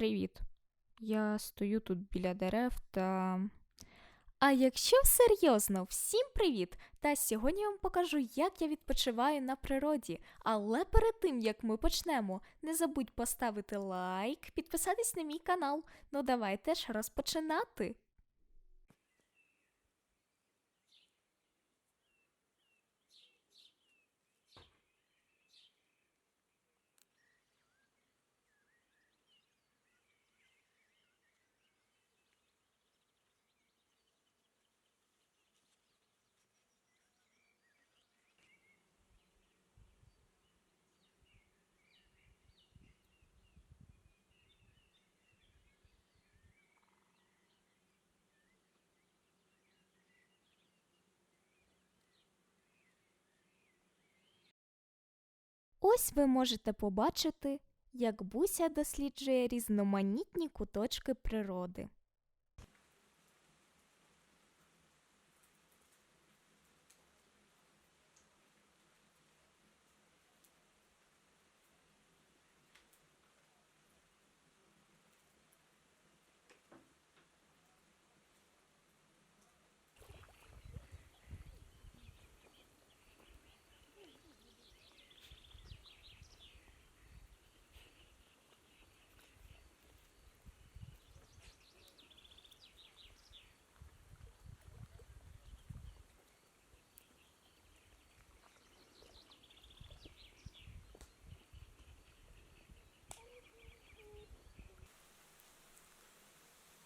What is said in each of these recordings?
Привіт. Я стою тут біля дерев та. А якщо серйозно, всім привіт! Та сьогодні вам покажу, як я відпочиваю на природі. Але перед тим як ми почнемо, не забудь поставити лайк, підписатись на мій канал. Ну давайте ж розпочинати. Ось ви можете побачити, як Буся досліджує різноманітні куточки природи.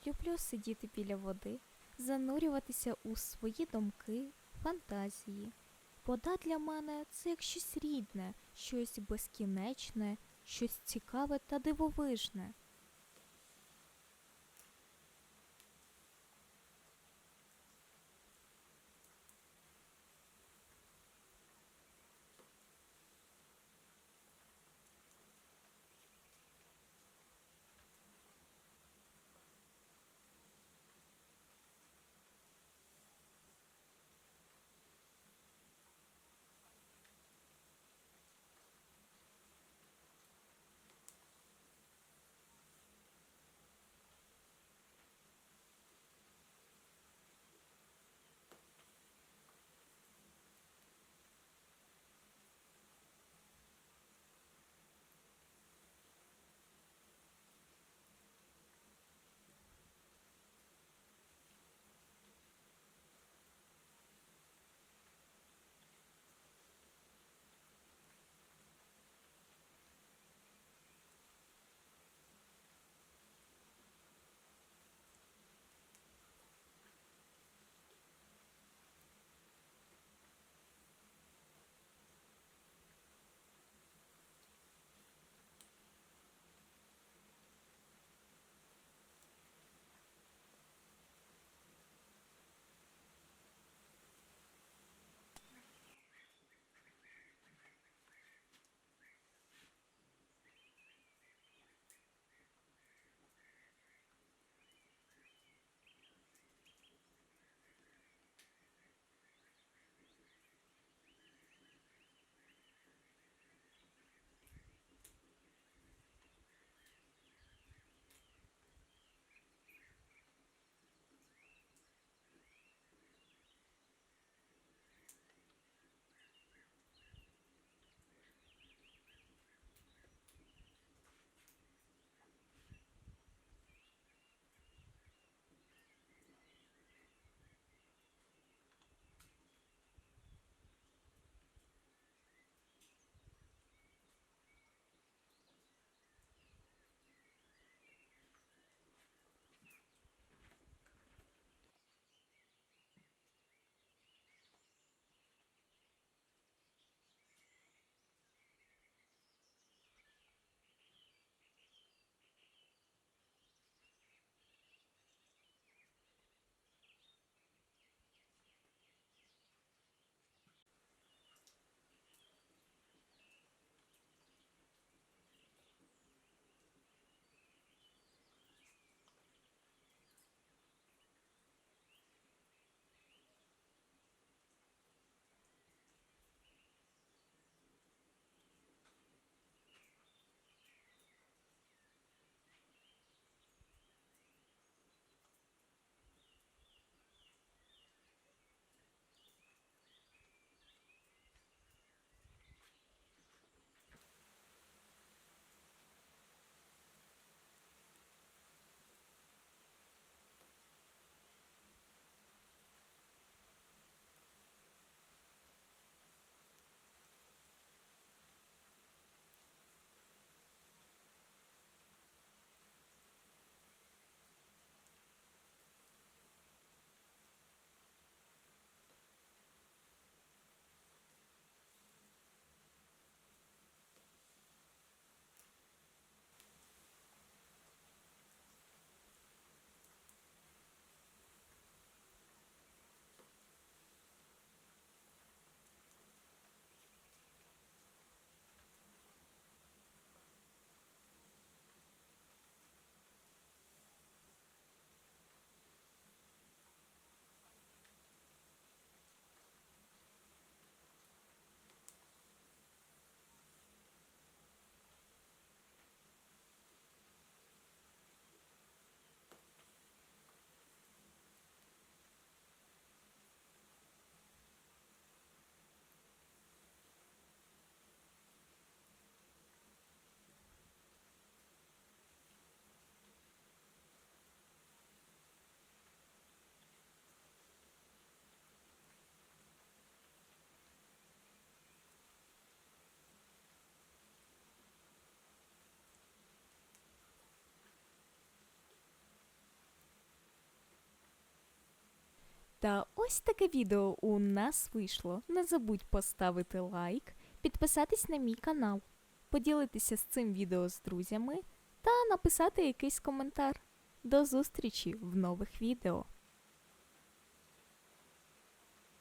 Люблю сидіти біля води, занурюватися у свої думки, фантазії. Вода для мене це як щось рідне, щось безкінечне, щось цікаве та дивовижне. Та ось таке відео у нас вийшло. Не забудь поставити лайк, підписатись на мій канал, поділитися з цим відео з друзями та написати якийсь коментар. До зустрічі в нових відео!